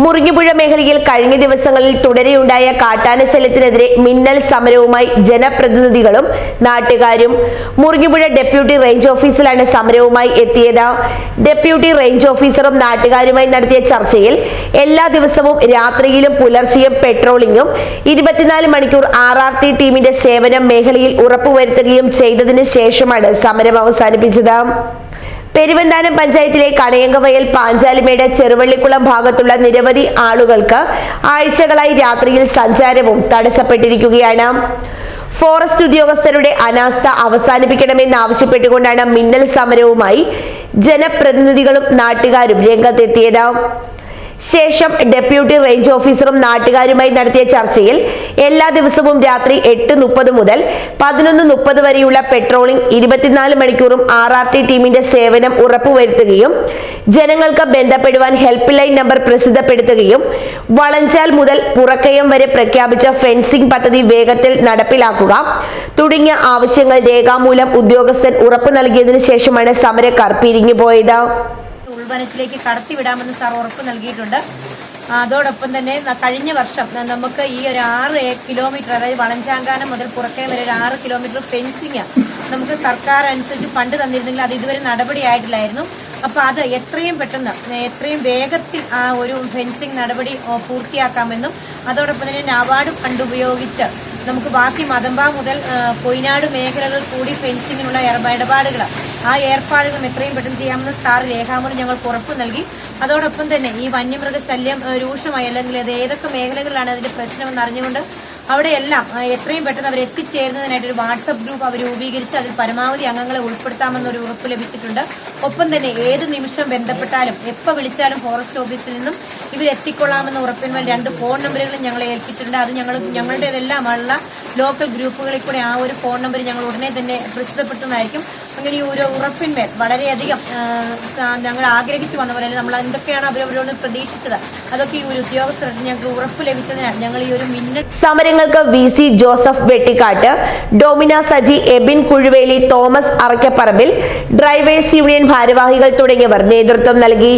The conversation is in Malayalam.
മുറിഞ്ഞുപുഴ മേഖലയിൽ കഴിഞ്ഞ ദിവസങ്ങളിൽ തുടരെയുണ്ടായ കാട്ടാനശല്യത്തിനെതിരെ മിന്നൽ സമരവുമായി ജനപ്രതിനിധികളും നാട്ടുകാരും. മുറിഞ്ഞുപുഴ ഡെപ്യൂട്ടി റേഞ്ച് ഓഫീസിലാണ് സമരവുമായി എത്തിയത്. ഡെപ്യൂട്ടി റേഞ്ച് ഓഫീസറും നാട്ടുകാരുമായി നടത്തിയ ചർച്ചയിൽ എല്ലാ ദിവസവും രാത്രിയിലും പുലർച്ചെയും പെട്രോളിംഗും ഇരുപത്തിനാല് മണിക്കൂർ ആർ ആർ ടി ടീമിന്റെ സേവനം മേഖലയിൽ ഉറപ്പുവരുത്തുകയും ചെയ്തതിനു ശേഷമാണ് സമരം അവസാനിപ്പിച്ചത്. പെരുവന്താനം പഞ്ചായത്തിലെ കണയങ്കവയൽ പാഞ്ചാലിമേട് ചെറുവള്ളിക്കുളം ഭാഗത്തുള്ള നിരവധി ആളുകൾക്ക് ആഴ്ചകളായി രാത്രിയിൽ സഞ്ചാരവും തടസ്സപ്പെട്ടിരിക്കുകയാണ്. ഫോറസ്റ്റ് ഉദ്യോഗസ്ഥരുടെ അനാസ്ഥ അവസാനിപ്പിക്കണമെന്നാവശ്യപ്പെട്ടുകൊണ്ടാണ് മിന്നൽ സമരവുമായി ജനപ്രതിനിധികളും നാട്ടുകാരും രംഗത്തെത്തിയത്. ശേഷം ഡെപ്യൂട്ടി റേഞ്ച് ഓഫീസറും നാട്ടുകാരുമായി നടത്തിയ ചർച്ചയിൽ എല്ലാ ദിവസവും രാത്രി എട്ട് മുപ്പത് മുതൽ പതിനൊന്ന് മുപ്പത് വരെയുള്ള പെട്രോളിംഗ് ഇരുപത്തിനാല് മണിക്കൂറും ആർ ആർ ടി ടീമിന്റെ സേവനം ഉറപ്പുവരുത്തുകയും ജനങ്ങൾക്ക് ബന്ധപ്പെടുവാൻ ഹെൽപ്പ് ലൈൻ നമ്പർ പ്രസിദ്ധപ്പെടുത്തുകയും വളഞ്ചാൽ മുതൽ പുറക്കയം വരെ പ്രഖ്യാപിച്ച ഫെൻസിംഗ് പദ്ധതി വേഗത്തിൽ നടപ്പിലാക്കുക തുടങ്ങിയ ആവശ്യങ്ങൾ രേഖാമൂലം ഉദ്യോഗസ്ഥൻ ഉറപ്പു നൽകിയതിനു ശേഷമാണ് സമരക്കാർ പിരിഞ്ഞുപോയത്. ഉൾവനത്തിലേക്ക് കടത്തിവിടാമെന്ന് സാർ ഉറപ്പ് നൽകിയിട്ടുണ്ട്. അതോടൊപ്പം തന്നെ കഴിഞ്ഞ വർഷം നമുക്ക് ഈ ഒരു ആറ് കിലോമീറ്റർ അതായത് വളഞ്ചാങ്കാനം മുതൽ പുറത്തേ വരെ ഒരു ആറ് കിലോമീറ്റർ ഫെൻസിങ് നമുക്ക് സർക്കാർ അനുസരിച്ച് ഫണ്ട് തന്നിരുന്നെങ്കിൽ അത് ഇതുവരെ നടപടിയായിട്ടില്ലായിരുന്നു അപ്പൊ അത് എത്രയും പെട്ടെന്ന് എത്രയും വേഗത്തിൽ ആ ഒരു ഫെൻസിങ് നടപടി പൂർത്തിയാക്കാമെന്നും അതോടൊപ്പം തന്നെ നാബാർഡ് ഫണ്ട് ഉപയോഗിച്ച് നമുക്ക് ബാക്കി മതമ്പ മുതൽ കൊയിനാട് മേഖലകൾ കൂടി ഫെൻസിങ്ങിനുള്ള ഇടപാടുകൾ ആ ഏർപ്പാടുകൾ എത്രയും പെട്ടെന്ന് ചെയ്യാമെന്ന് സാർ രേഖാമൂലം ഞങ്ങൾ ഉറപ്പ് നൽകി. അതോടൊപ്പം തന്നെ ഈ വന്യമൃഗ ശല്യം രൂക്ഷമായി അല്ലെങ്കിൽ അത് ഏതൊക്കെ മേഖലകളിലാണ് അതിന്റെ പ്രശ്നമെന്ന് അറിഞ്ഞുകൊണ്ട് അവിടെയെല്ലാം എത്രയും പെട്ടെന്ന് അവർ എത്തിച്ചേരുന്നതിനായിട്ട് ഒരു വാട്സപ്പ് ഗ്രൂപ്പ് അവർ രൂപീകരിച്ച് അതിൽ പരമാവധി അംഗങ്ങളെ ഉൾപ്പെടുത്താമെന്നൊരു ഉറപ്പ് ലഭിച്ചിട്ടുണ്ട്. ഒപ്പം തന്നെ ഏത് നിമിഷം ബന്ധപ്പെട്ടാലും എപ്പോൾ വിളിച്ചാലും ഫോറസ്റ്റ് ഓഫീസിൽ നിന്നും ഇവരെത്തിക്കൊള്ളാമെന്ന് ഉറപ്പിന്മേൽ രണ്ട് ഫോൺ നമ്പറുകളും ഞങ്ങളെ ഏൽപ്പിച്ചിട്ടുണ്ട്. അത് ഞങ്ങൾ ഞങ്ങളുടേതെല്ലാം ഉള്ള ലോക്കൽ ഗ്രൂപ്പുകളിൽ കൂടെ ആ ഒരു ഫോൺ നമ്പർ ഞങ്ങൾ ഉടനെ തന്നെ പ്രസിദ്ധപ്പെടുത്തുന്നതായിരിക്കും. അങ്ങനെ ഒരു ഉറപ്പിന്മേൽ വളരെയധികം ഞങ്ങൾ ആഗ്രഹിച്ചു വന്ന പോലെ നമ്മൾ എന്തൊക്കെയാണ് അവരവരോട് പ്രതീക്ഷിച്ചത്? അതൊക്കെ ഈ ഒരു ഉദ്യോഗസ്ഥർ ഞങ്ങൾക്ക് ഉറപ്പ് ലഭിച്ചതിനാൽ ഞങ്ങൾ ഈ ഒരു മിന്നൽ സമരങ്ങൾക്ക് V C Joseph Vettikkattu Domina Saji Ebin Kuzhuveli Thomas Arakkaparambil drivers union ഭാരവാഹികൾ തുടങ്ങിയവർ നേതൃത്വം നൽകി.